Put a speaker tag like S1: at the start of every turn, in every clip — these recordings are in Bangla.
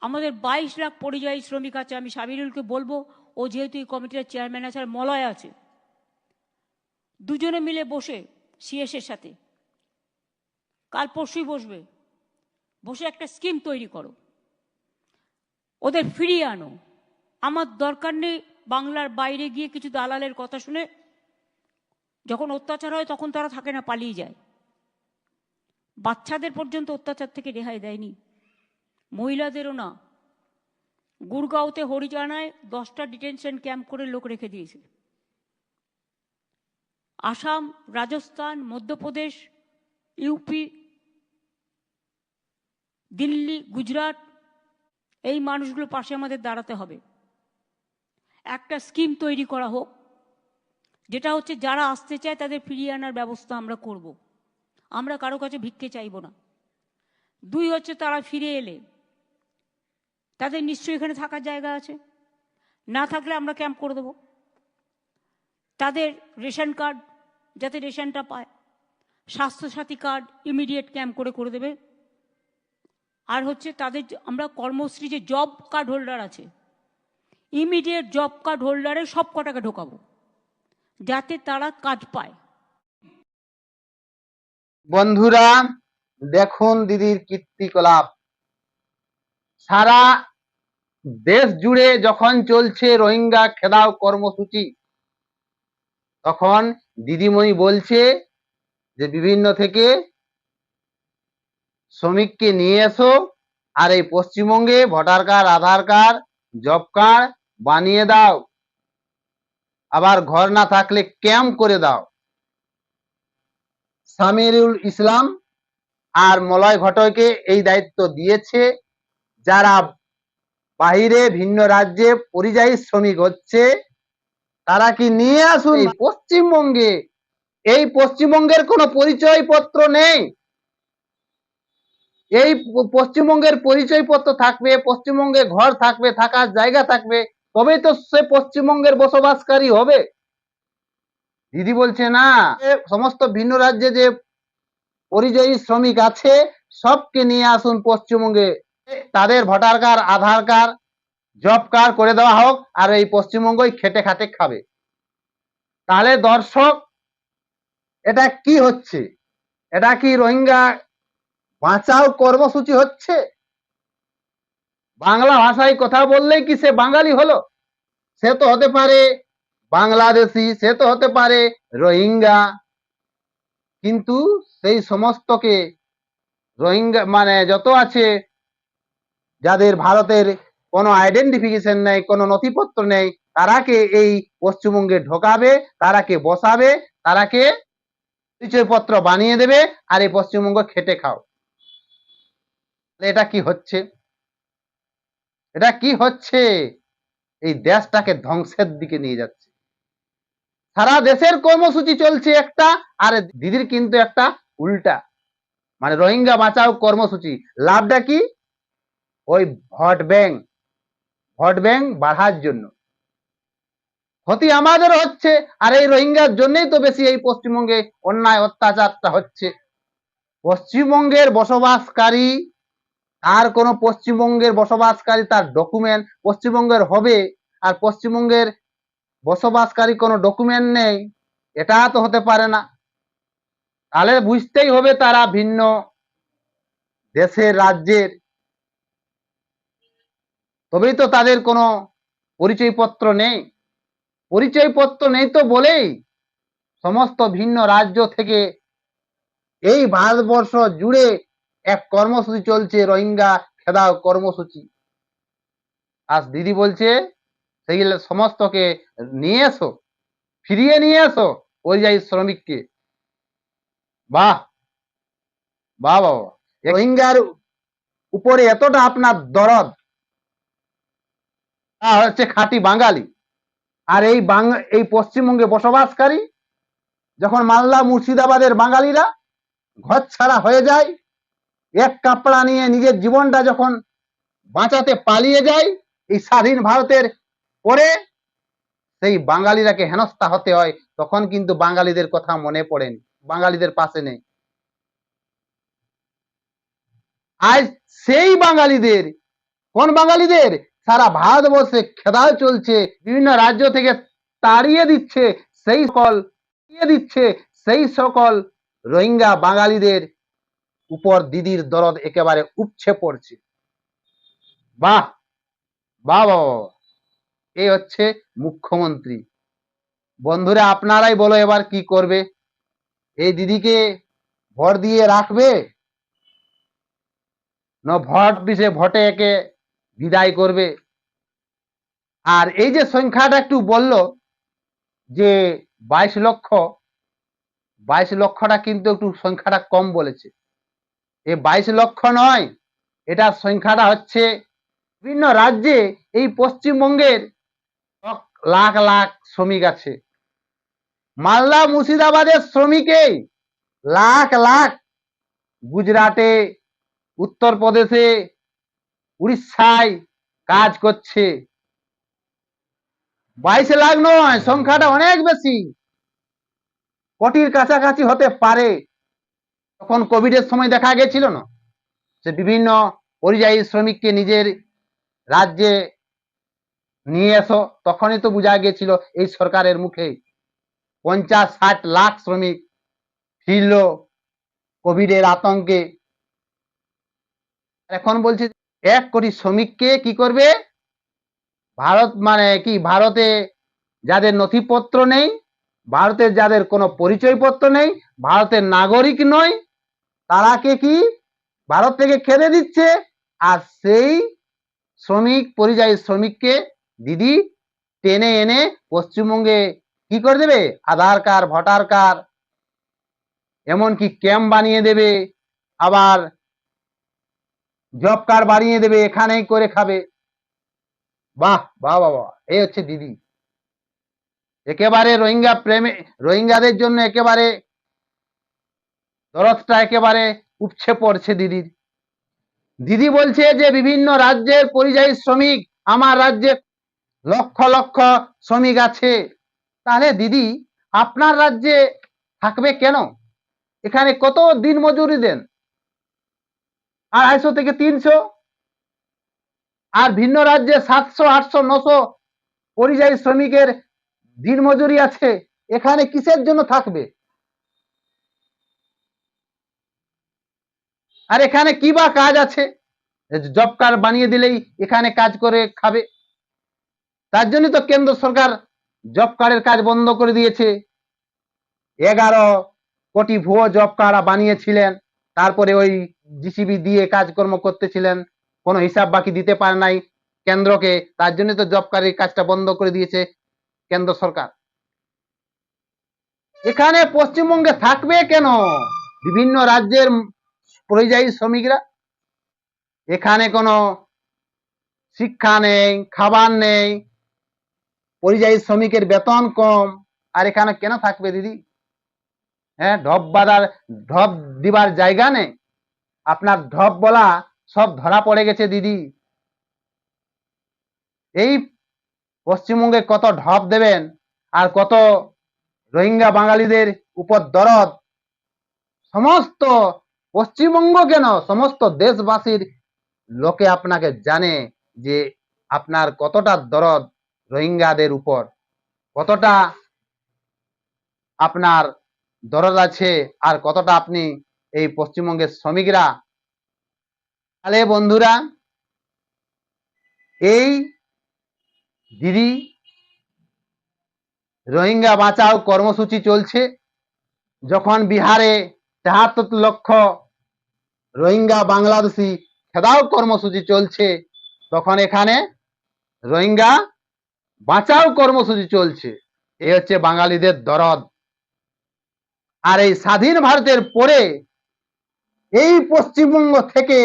S1: আমাদের বাইশ লাখ পরিযায়ী শ্রমিক আছে, আমি সাবিরুলকে বলব, ও যেহেতু এই কমিটির চেয়ারম্যান আছে আর মলয় আছে। দুজনে মিলে বসে সিএসের সাথে। কাল পরশুই বসবে। বসে একটা স্কিম তৈরি করো। ওদের ফিরিয়ে আনো। আমার দরকার নেই বাংলার বাইরে গিয়ে কিছু দালালের কথা শুনে যখন অত্যাচার হয় তখন তারা থাকে না, পালিয়ে যায়। বাচ্চাদের পর্যন্ত অত্যাচার থেকে রেহাই দেয়নি। মহিলাদেরও না। গুরগাঁওতে হরিজানায় দশটা ডিটেনশন ক্যাম্প করে লোক রেখে দিয়েছে। আসাম, রাজস্থান, মধ্যপ্রদেশ, ইউপি, দিল্লি, গুজরাট, এই মানুষগুলো পাশে আমাদের দাঁড়াতে হবে। একটা স্কিম তৈরি করা হোক, যেটা হচ্ছে যারা আসতে চায় তাদের ফিরিয়ে আনার ব্যবস্থা আমরা করব। আমরা কারও কাছে ভিক্ষে চাইব না। দুই হচ্ছে তারা ফিরে এলে তাদের নিশ্চয়ই এখানে থাকার জায়গা আছে। না থাকলে আমরা ক্যাম্প করে দেবো। তাদের রেশন কার্ড, যাতে রেশনটা পায়, স্বাস্থ্যসাথী কার্ড ইমিডিয়েট ক্যাম্প করে করে দেবে। আর হচ্ছে তাদের আমরা কর্মশ্রী যে জব কার্ড হোল্ডার আছে, ইমিডিয়েট জব কার্ড হোল্ডারে সব কটাকে ঢোকাবো, যাতে তারা কাজ পায়।
S2: বন্ধুরা, দেখুন দিদির কীর্তিকলাপ। সারা দেশ জুড়ে যখন চলছে রোহিঙ্গা খেদাও কর্মসূচি, তখন দিদিমণি বলছে যে, বিভিন্ন থেকে শ্রমিককে নিয়ে এসো আর এই পশ্চিমবঙ্গে voter card, Aadhaar card, job card বানিয়ে দাও। আবার ঘর না থাকলে ক্যাম্প করে দাও। সামিরুল ইসলাম আর মলয় ঘটককে এই দায়িত্ব দিয়েছে। যারা বাহিরে ভিন্ন রাজ্যে পরিযায়ী শ্রমিক হচ্ছে। তারা কি নিয়ে আসুন পশ্চিমবঙ্গে? এই পশ্চিমবঙ্গের কোনো পরিচয় পত্র নেই? এই পশ্চিমবঙ্গের পরিচয় পত্র থাকবে পশ্চিমবঙ্গে ঘর থাকবে থাকার জায়গা থাকবে তবে তো সে পশ্চিমবঙ্গের বসবাসকারী হবে। দিদি বলছে না সমস্ত ভিন্ন রাজ্যে যে পরিযায়ী শ্রমিক আছে সবকে নিয়ে আসুন পশ্চিমবঙ্গে। তাদের voter card, Aadhaar card, job card করে দেওয়া হোক আর এই পশ্চিমবঙ্গই খেটে খাটে খাবে। তাহলে দর্শক, এটা কি হচ্ছে? এটা কি রোহিঙ্গা বাঁচাও কর্মসূচি হচ্ছে? বাংলা ভাষায় কথা বললেই কি সে বাঙালি হলো? সে তো হতে পারে বাংলাদেশি, সে তো হতে পারে রোহিঙ্গা। কিন্তু সেই সমস্তকে রোহিঙ্গা মানে যত আছে যাদের ভারতের কোনো আইডেন্টিফিকেশন নেই, কোনো নথিপত্র নেই তারাকে এই পশ্চিমবঙ্গে ঢোকাবে তারাকে বসাবে তারাকে পরিচয়পত্র বানিয়ে দেবে আর এই পশ্চিমবঙ্গ খেটে খাও। এটা কি হচ্ছে? এটা কি হচ্ছে? এই দেশটাকে ধ্বংসের দিকে নিয়ে যাচ্ছে। সারা দেশের কর্মসূচি চলছে একটা আর দিদির কিন্তু একটা উল্টা। মানে রোহিঙ্গা বাঁচাও কর্মসূচি। লাভটা কি? ওই ভোট ব্যাংক ভোট ব্যাংক বাড়ার জন্য। ক্ষতি আমাদের হচ্ছে, আর এই রোহিঙ্গার জন্যই তো বেশি এই পশ্চিমবঙ্গে অন্যায় অত্যাচারটা হচ্ছে। পশ্চিমবঙ্গের বসবাসকারী, আর কোনো পশ্চিমবঙ্গের বসবাসকারী তার ডকুমেন্ট পশ্চিমবঙ্গের হবে, আর পশ্চিমবঙ্গের বসবাসকারী কোনো ডকুমেন্ট নেই, এটা তো হতে পারে না। তাহলে বুঝতেই হবে তারা ভিন্ন দেশের, রাজ্যের তবেই তো তাদের কোনো পরিচয়পত্র নেই। পরিচয়পত্র নেই তো বলেই সমস্ত ভিন্ন রাজ্য থেকে এই ভারতবর্ষ জুড়ে এক কর্মসূচি চলছে, রোহিঙ্গা খেদাও কর্মসূচি। আজ দিদি বলছে, সেই সমস্তকে নিয়ে এসো, ফিরিয়ে নিয়ে এসো পরিযায়ী শ্রমিককে। বাহ বাহ বাবা রোহিঙ্গার উপরে এতটা আপনার দরদ তা হচ্ছে খাঁটি বাঙালি। আর এই এই পশ্চিমবঙ্গে বসবাসকারী যখন মালদা মুর্শিদাবাদের বাঙালিরা ঘর ছাড়া হয়ে যায়, এক কাপড়া নিয়ে নিজের জীবনটা যখন বাঁচাতে পালিয়ে যায় এই স্বাধীন ভারতের পরে, সেই বাঙালিরাকে হেনস্থা হতে হয়, তখন কিন্তু বাঙালিদের কথা মনে পড়েন বাঙালিদের পাশে নেই। আজ সেই বাঙালিদের, কোন বাঙালিদের? সারা ভারতবর্ষে খেদাও চলছে, বিভিন্ন রাজ্য থেকে তাড়িয়ে দিচ্ছে সেই সকল দিচ্ছে সেই সকল রোহিঙ্গা বাঙালিদের উপর দিদির দরদ একেবারে উপছে পড়ছে। বাহ! বাহ বাহ। এই হচ্ছে মুখ্যমন্ত্রী। বন্ধুরা, আপনারাই বলো এবার কি করবে? এই দিদিকে ভর দিয়ে রাখবে? না ভোট বিষে ভোটে একে বিদায় করবে। আর এই যে সংখ্যাটা একটু বলল যে বাইশ লক্ষ, বাইশ লক্ষটা কিন্তু একটু সংখ্যাটা কম বলেছে। এ বাইশ লক্ষ নয়, এটা সংখ্যাটা হচ্ছে বিভিন্ন রাজ্যে এই পশ্চিমবঙ্গের লাখ লাখ শ্রমিক আছে। মালদা মুর্শিদাবাদের শ্রমিকেই লাখ লাখ, গুজরাটে, উত্তরপ্রদেশে উড়িষ্যায় কাজ করছে। বাইশ লাখ নয়, সংখ্যাটা অনেক বেশি। কোটির কাছাকাছি হতে পারে। তখন কোভিডের সময় দেখা গেছিল না সে বিভিন্ন পরিযায়ী শ্রমিককে নিজের রাজ্যে নিয়ে এসো। তখনই তো বোঝা গেছিল এই সরকারের মুখে পঞ্চাশ ষাট লাখ শ্রমিক ফিরল কোভিডের আতঙ্কে। এখন বলছে এক কোটি শ্রমিককে কি করবে? ভারত মানে কি? ভারতে যাদের নথিপত্র নেই ভারতের যাদের কোনো পরিচয়পত্র নেই, ভারতের নাগরিক নয়, তারাকে কি ভারত থেকে খেদে দিচ্ছে? আর সেই শ্রমিক, পরিযায়ী শ্রমিককে দিদি টেনে এনে পশ্চিমবঙ্গে কি করে দেবে? আধার কার্ড, ভোটার কার্ড, এমনকি ক্যাম্প বানিয়ে দেবে। আবার জব বানিয়ে দেবে, এখানেই করে খাবে। বাহ বাহ বাহ এই হচ্ছে দিদি। একেবারে রোহিঙ্গা প্রেমে, রোহিঙ্গাদের জন্য একেবারে দরদটা একেবারে উপছে পড়ছে দিদির। দিদি বলছে যে, বিভিন্ন রাজ্যের পরিযায়ী শ্রমিক, আমার রাজ্যে লক্ষ লক্ষ শ্রমিক আছে। তাহলে দিদি, আপনার রাজ্যে থাকবে কেন? এখানে কত দিন মজুরি দেন? আড়াইশো থেকে তিনশো। আর ভিন্ন রাজ্যে সাতশো, আটশো, নশো পরিযায়ী শ্রমিকের দিন মজুরি আছে। এখানে কিসের জন্য থাকবে? আর এখানে কি বা কাজ আছে? জব কার্ড বানিয়ে দিলেই এখানে কাজ করে খাবে। তার জন্য তো কেন্দ্র সরকার জব কার্ডের কাজ বন্ধ করে দিয়েছে। এগারো কোটি ভুয়ো জব কার্ড বানিয়েছিলেন। তারপরে ওই জিসিবি দিয়ে কাজকর্ম করতেছিলেন, কোনো হিসাব বাকি দিতে পারে নাই কেন্দ্রকে, তার জন্য তো জব কার্ডের কাজটা বন্ধ করে দিয়েছে কেন্দ্র সরকার। এখানে পশ্চিমবঙ্গে থাকবে কেন? বিভিন্ন রাজ্যের পরিযায়ী শ্রমিকরা? এখানে কোনো শিক্ষা নেই, খাবার নেই, পরিযায়ী শ্রমিকের বেতন কম, আর এখানে কেন থাকবে দিদি? হ্যাঁ ঢপ বাঁধার, ঢপ দিবার জায়গা নেই। আপনার ঢপ বলা সব ধরা পড়ে গেছে, দিদি। এই পশ্চিমবঙ্গে কত ঢপ দেবেন আর কত রোহিঙ্গা বাঙালিদের উপর দরদ, সমস্ত পশ্চিমবঙ্গ কেন? সমস্ত দেশবাসীর লোকে আপনাকে জানে যে আপনার কতটা দরদ রোহিঙ্গাদের উপর, কতটা আপনার দরদ আছে আর কতটা আপনি এই পশ্চিমবঙ্গের শ্রমিকরা। তাহলে বন্ধুরা, এই দিদি রোহিঙ্গা বাঁচাও কর্মসূচি চলছে। যখন বিহারে তেহাত্তর লক্ষ রোহিঙ্গা বাংলাদেশি খেদাও কর্মসূচি চলছে, তখন এখানে রোহিঙ্গা বাঁচাও কর্মসূচি চলছে। এ হচ্ছে বাঙালিদের দরদ। আর এই স্বাধীন ভারতের পরে এই পশ্চিমবঙ্গ থেকে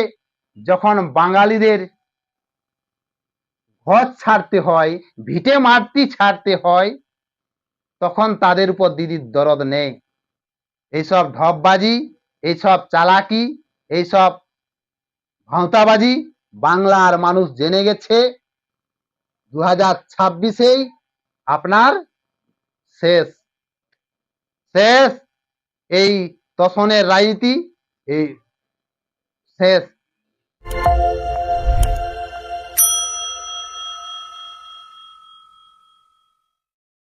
S2: যখন বাঙালিদের ঘর ছাড়তে হয়, ভিটে মাটি ছাড়তে হয়, তখন তাদের উপর দিদির দরদ নেই। এইসব ঢপবাজি এইসব চালাকি, এইসব ভাঁওতাবাজি বাংলার মানুষ জেনে গেছে। দু হাজার ছাব্বিশেই আপনার শেষ। শেষ এই তসনের রাজনীতি এই শেষ